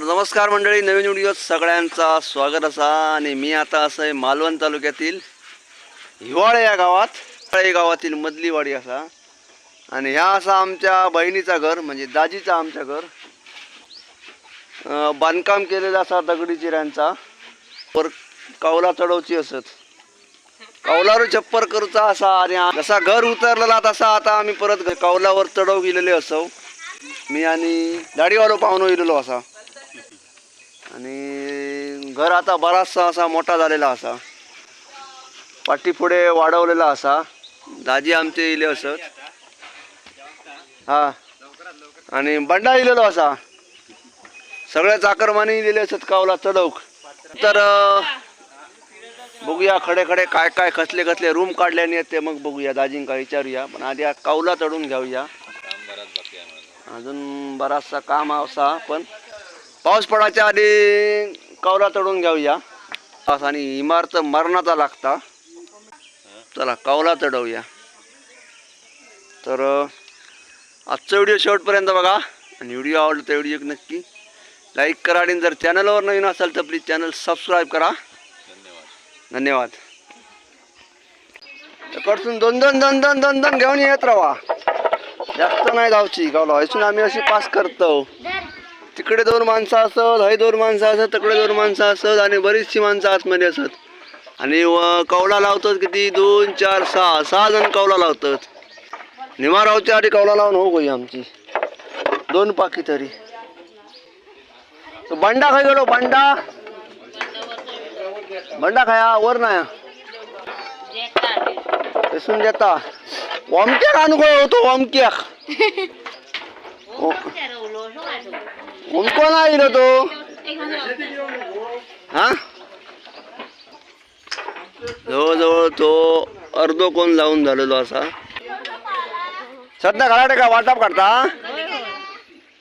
तर नमस्कार मंडळी नवीन व्हिडिओ सगळ्यांचा स्वागत असा आणि मी आता असं आहे मालवण तालुक्यातील हिवाळे या गावात हिवाळे गावातील मधलीवाडी असा. आणि ह्या असा आमच्या बहिणीचा घर म्हणजे दाजीचा आमच्या घर. बांधकाम केलेला असा दगडी चिऱ्यांचा. पर कौला चढवची असत. कावलावर छप्पर करूचा असा आणि जसा घर उतरलेला तसा आता आम्ही परत कावलावर कौलावर चढव गेलेले असो मी आणि दाढीवालो पाहुणो गेलेलो असा. आणि घर आता बराचसा असा मोठा झालेला असा. पाठीपुढे वाढवलेला असा. दाजी आमचे इले असत. हा. आणि बंडा इलेलो असा. सगळ्या चाकरमानी इलेले असत कावला चढवक. तर बघूया खडे खडे काय काय कसले कसले रूम काढल्याने आहेत ते मग बघूया. दाजींका विचारूया. पण आधी कावला चढून घेऊया. अजून बराचसा काम असा. पण पाऊस पडायच्या आधी कावला चढून घेऊया. पाऊस आणि इमारत मरणाचा लागता. चला कावला चढवूया तर आजचा व्हिडिओ शेवटपर्यंत बघा. आणि व्हिडिओ आवडला तर व्हिडिओ नक्की लाईक करा आणि जर चॅनलवर नवीन असाल तर प्लीज चॅनल सबस्क्राईब करा. धन्यवाद. कडसून दोन दोन दोन दोन दोन दोन घेऊन येत राहा. जास्त नाही जाऊची गावला इथून आम्ही अशी पास करतो. तिकडे दोन माणसं असत हय दोन माणसं असत तिकडे दोन माणसं असत आणि बरीचशी माणसं आतमध्ये असत. आणि कवला लावतात किती? दोन चार सहा सहा जण कवला लावतात. निमारावच्या आधी कवला लावून हो गई आमची. दोन पाकी तरी. तो बंडा खाय गेलो बंडा. बंडा खाया वर नाही दिसून देता वमक्याक आणू होतो वमक्याक. उमको नाही इलो तो? हा? जवळजवळ तो अर्धो कोण लावून झालेलो असा? श्रद्धा घराडे का? वाटाप काढता?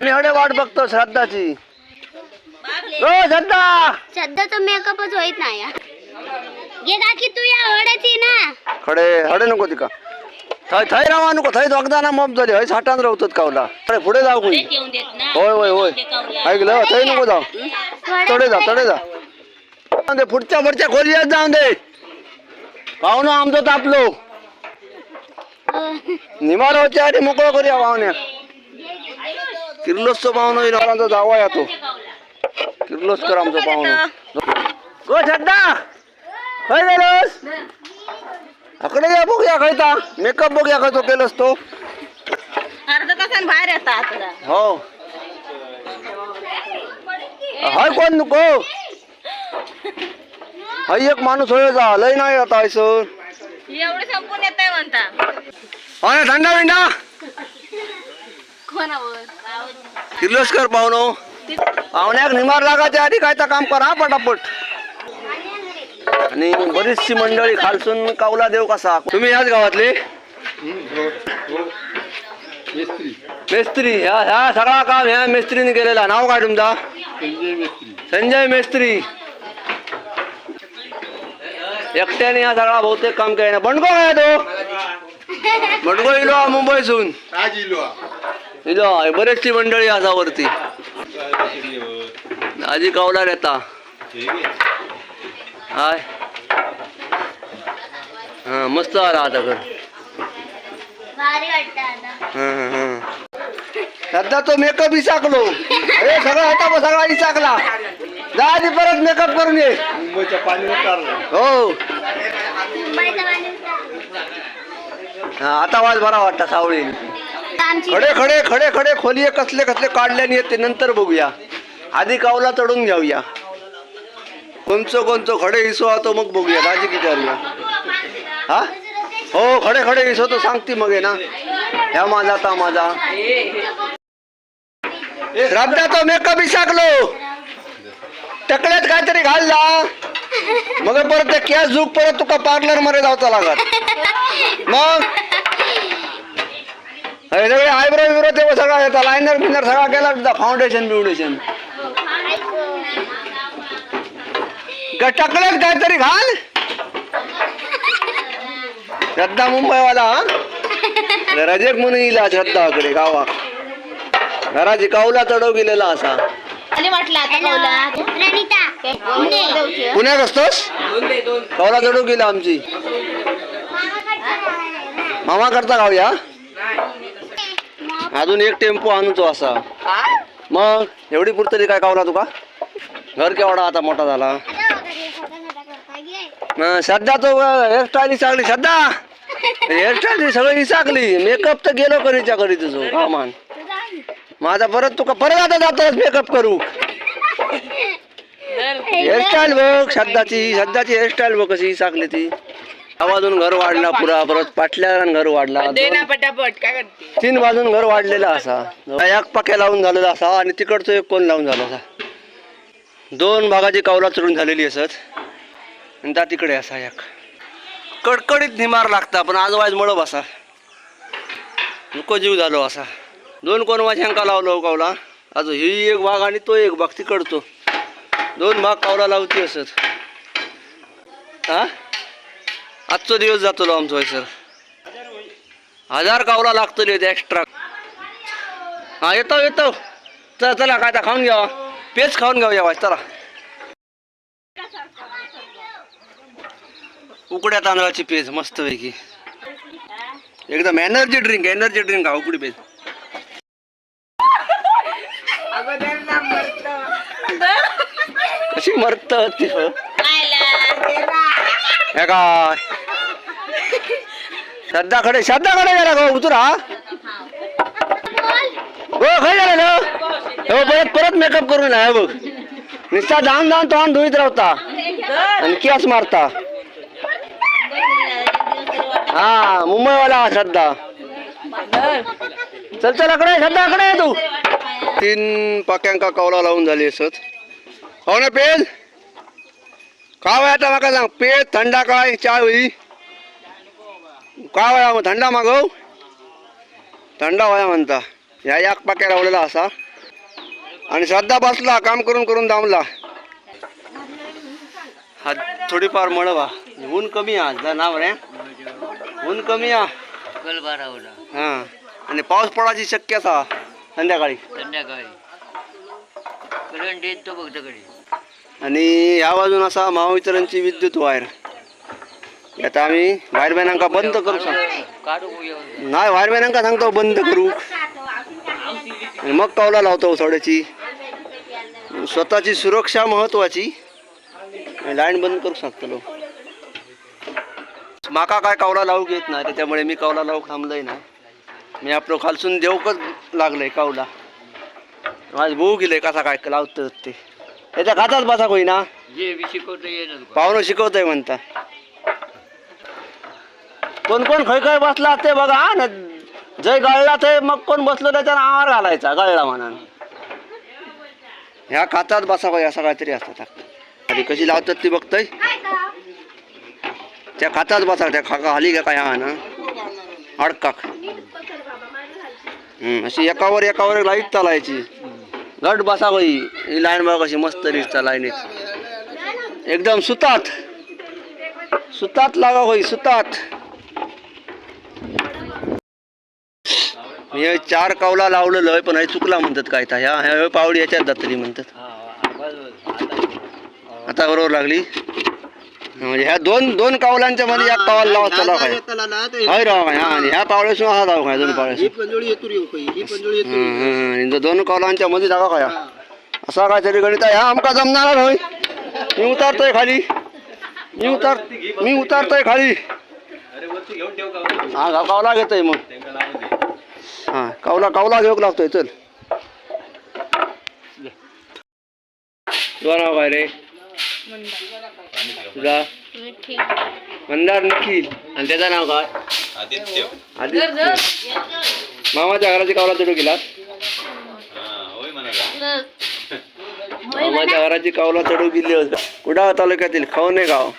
मी हडे वाट बघतो श्रद्धाची. ओ श्रद्धा! सध्या तर मेकअपच होईत नाही. घे काकी तू या ना. खडे हडे नको तिका. थंय थंय रावा नको थंय दोगदाना मॉप झाली हय साठान रावतात कावला. अरे पुढे जाऊ कोणी होय होय होय. ऐकलं थंय नको जाऊ. तडे जा तडे जा. जाऊन दे पुढच्या पुढच्या खोलीत जाऊन दे. पाहुणं आमचं तापलो. निमारावच्या आधी मोकळं करूया पाहुण्या किर्लोसचं पाहुणं येणार जावा येतो किर्लोस्कर आमचं पाहुणं गो श्रद्धा खय गेलोस अकडे या बघूया खयता मेकअप बघूया खय तो केलंस तो. अर्धा तासान बाहेर येतात आता हो. हाय कोण नको? हाय एक माणूस होय जा. लय नाही आता हाय सर एवढे संपून येत आहे म्हणता. हा थंडा बिंडा कोणावर? किर्लोस्कर पाहुणो. पाहुण्याक निमार लागायच्या आधी काय तर काम करा पटापट. आणि बरीचशी मंडळी खालसून कावला देव कसा? तुम्ही याच गावातले? मेस्त्री. ह्या ह्या सगळा काम ह्या मेस्त्रीने केलेला. नाव काय तुमचा? संजय मेस्त्री. एकट्याने हा सगळा बहुतेक काम केलं बंडगो काय तो? बंडगो इलो मुंबईसून. इलो बरेचशी मंडळी असा वरती आजी कावला येता हाय. हा मस्त आला आता घर. हं, हं, हं. सध्या तो मेकअप इसाकलो अरे सगळा होता सगळा इसाकला जा आधी परत मेकअप करून ये. हो. मुंबईचं पाणी उतरलं. हा, आता वाज बरा वाटता सावळी. खडे खडे खडे खडे खोलीये कसले कसले काढल्याने येते नंतर बघूया. आधी कावला चढून घेऊया. कोणचं कोणचं खडे हिसो तो मग बघूया. दाजी विचारूया हा? हो खडे खडे हिसो तो सांगती मग आहे ना. ह्या माझा ता माझा. रबदा तो मेकअप विसाकलो. टकल्यात काहीतरी घालला. मग परत ते कॅस झूक परत तुका पार्लरमध्ये जावचा लागत मग? सगळे आयब्रो बिब्रो ते सगळा येतात लायनर बिनर सगळा केला तुझा फाउंडेशन बिउंडेशन टकल्यात काहीतरी घाल. श्रद्धा मुंबईवाला हा? रजेक म्हणून येईल श्रद्धाकडे गावात घराची कावला चढव गेलेला असा. म्हटलं आता कौला. पुण्यात असतोस कवला चढू गेला आमची. मामा करता गावया अजून एक टेम्पो आणू तो असा. मग एवढी पुरतली काय कावला तुका? घर केवढा आता मोठा झाला? सध्या तो हेअरस्टाईल चांगली. सध्या हेअरस्टाईल सगळी चांगली मेकअप तर गेलो करीच्या करी तुझं? कामान माझा परत तुका परत आता जातोस मेकअप करू? हेअरस्टाईल बघ सध्याची सध्याची हेअरस्टाईल बघ कशी चांगली ती. आवाजून घर वाढला पुरा परत पाटल्यान घर वाढला. तीन बाजून घर वाढलेला असा. एक पाक्या लावून झालेला असा आणि तिकडचं एक कोण लावून झाला असा. दोन भागाची कवला चढून झालेली असत. आणि त्या तिकडे असा एक. कडकडीत निमार लागता पण आज वाज मळब असा. नको जीव झालो असा. दोन कोण माझ्यांका लावलो हो अजून आज ही एक भाग आणि तो एक भाग तिकडतो दोन भाग कावला लावती हो असत हा? आजचो दिवस जातो आमचो सर. हजार कावला लागतले ते एक्स्ट्रा हा येतो येतो. चला चला काय तर खाऊन घ्यावा पेच खाऊन घ्यावा या चला. उकड्या तांदळाची पेज मस्त पैकी एकदम एनर्जी ड्रिंक एनर्जी ड्रिंक हा उकडी पेज. कशी मरत ती हो? श्रद्धा काय? श्रद्धाकडे श्रद्धाकडे गेला का उतरा हो? खय झालं ना हो परत परत मेकअप करून आहे बघ. निस्ता जाऊन जाऊन तोंड धुईत राहता. आणि केस मारता. हा मुंबईवाला श्रद्धा. चल चल अकडे श्रद्धा अकडे तू. तीन पाक्यांका कवला लावून झाली असत हो ना पेज काय वय आता माका सांग पेज थंडा काय चाय होई? काय वया मग थंडा मागव? थंडा वया म्हणता. ह्या एक पाक्या लावलेला असा. आणि श्रद्धा बसला काम करून करून दामला हा थोडीफार मळवा. ऊन कमी आज नाव रे. ऊन कमी आहे. कल बारा होला हा. आणि पाऊस पडायची शक्यता संध्याकाळी. संध्याकाळी. करंट येत तो बघ दगडी आणि ह्या बाजून असा महावितरणची विद्युत वायर. आता आम्ही वायरमॅनांका बंद करू सांग काढू येऊन नाही वायरमॅनांका सांगतो बंद करू. आणि मग कवला लावतो थोड्याची स्वतःची सुरक्षा महत्वाची. लाईन बंद करू शकतलो माका काय कवला लावू घेत नाही त्याच्यामुळे मी कवला लावू थांबलोय ना. मी आपलं खालसून देवकच लागलंय कवला. माझ भाऊ गेलंय कसा काय लावतं ते. त्याच्या खातात बसा येणार पाहुणं शिकवतोय म्हणता. कोण कोण खय खय बसला ते बघा हा ना. जय गळला ते मग कोण बसलो त्याच्यानं आहार घालायचा गळला म्हणून. ह्या खातात बसा पाहिजे असं काहीतरी असतात कशी लावतात ती बघतय. त्या खातात बसा त्या खाका हाली का काय हा ना? अडकाक हम्म, अशी एकावर एकावर लाइट चालायची. गट बसा होई ही लाईन बघा कशी मस्त दिसता लाईनीत एकदम सुतात. सुतात लागा होई सुतात. मी चार कावला लावलेलं आहे पण हे चुकला म्हणतात काय त्या ह्या ह्या पावडी याच्यात दातरी म्हणतात. आता बरोबर लागली. म्हणजे ह्या दोन दोन कावलांच्या मध्ये या कावाला लावा चला काय हय राव काय हा आणि ह्या पावळेसून हा जाऊ काय दोन पावळेसून दोन कावलांच्या मध्ये जागा काय असा काहीतरी गणित आहे. हा आमका जमणार होय मी उतारतोय खाली. मी उतार मी उतारतोय खाली. हा कावला घेतोय मग. हा कावला कावला घेऊ लागतोय चल. नाव काय रे तुझा? मंदार निखिल. आणि त्याचं नाव काय? आदित्य. आदित्य. मामाच्या घराची कावला चढू गेला हा मामाच्या घराची कावला चढू गेली होती. कुडाळ तालुक्यातील? खवणे गाव.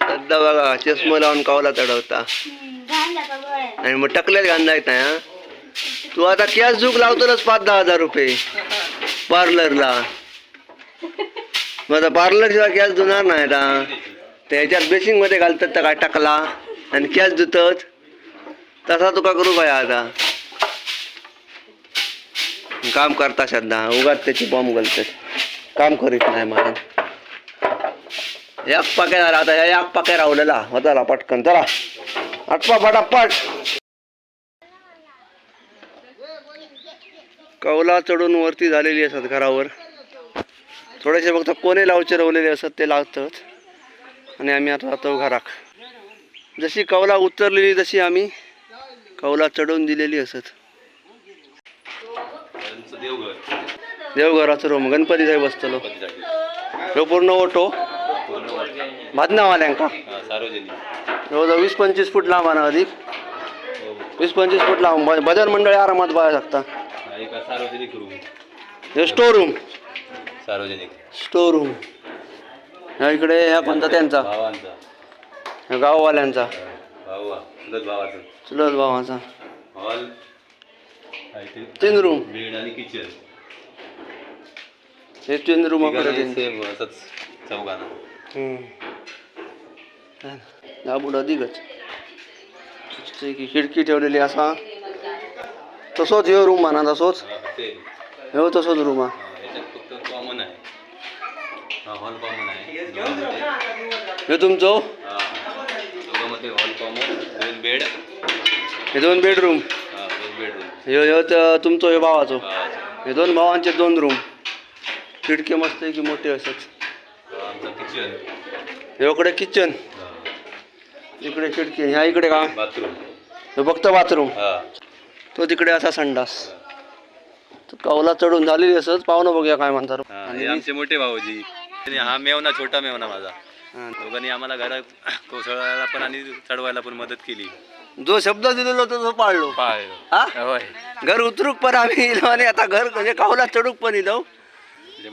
सध्या बघा चष्मा लावून कावला चढवता. आणि मग टकल्यात घालता येत नाही हा? तू आता कॅश झूक लावतोच पाच दहा हजार रुपये? पार्लरला. मग आता पार्लर शिवाय धुणार नाही आता त्याच्यात बेसिंगमध्ये घालतात तर काय टाकला आणि गॅस धुतत. तसा तुका करू काय आता? काम करता श्रद्धा उगाच त्याची बॉम्ब घालतात. काम करीत नाही मला एक पाक्या झाला आता या एक पाक्या रावलेला होता पटकन चला. आटपा पटापट कौला चढून वरती झालेली असतात घरावर. थोडेसे फक्त कोणे लावचे रवलेले असतात ते लागतात आणि आम्ही आता जातो घराक. जशी कौला उतरलेली तशी आम्ही कौला चढवून दिलेली असत. देवघराचं रूम गणपती साहेब बसतलो. ह्यो पूर्ण ओटो. पूर्ण सार्वजनिक जवळजवळ वीस पंचवीस फूट लांब आणा अधिक. वीस पंचवीस फूट लांब. भजन मंडळी आरामात बघा शकता. एक सार्वजनिक रूम स्टोर रूम सार्वजनिक. स्टोर रूम ह्या इकडे ह्या कोणता त्यांचा? भावांचा. ह्या गाववाल्यांचा. भाऊ हा, चुलत भावाचं. चुलत भावाचा. हॉल तीन रूम बेड आणि किचन हे तीन रूम सेम असंच चौघांना. दाबूड अधिकच खिडकी ठेवलेली असा. तसोच ह्यो रूम म्हणा तसोच. ते. ह्यो तसोच रूम हा हा, फक्त कॉमन आहे. हा हॉल कॉमन आहे. दोघांमध्ये. ह्यो तुमचो? हा. दोघांमध्ये हॉल कॉमन दोन बेड हे दोन बेडरूम हा ह्यो ह्यो तुमचो ह्यो भावाचो. हा दोन भावांचे दोन रूम खिडकी मस्त की मोठी असत किचन ह्योकडे किचन इकडे खिडकी ह्या इकडे का? बाथरूम हे फक्त बाथरूम हा. तो तिकडे असा संडास. कौला चढून झालेली असत पाहुणं बघूया काय म्हणतात. आणि आमचे मोठे भाऊजी. आणि हा मेवना छोटा मेवना माझा. दोघांनी आम्हाला घरात कोसळायला पण आणि चढवायला पण मदत केली. जो शब्द दिलेला होता तो पाळलो. हा? घर उतरूक पण आम्ही इलो आणि आता घर म्हणजे कावला चढूक पण इलो.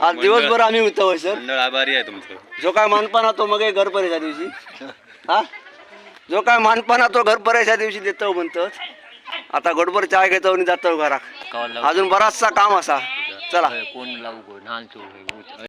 आज दिवसभर आम्ही होतो सर आभारी आहे तुमचं. जो काय मानपाना तो मग घर परेच्या दिवशी हा? जो काय मानपाना तो घर परेच्या दिवशी देतो म्हणतो आता गडबड चाय घेतो आणि जातो लावू अजून बराचसा काम असा. चला. कोण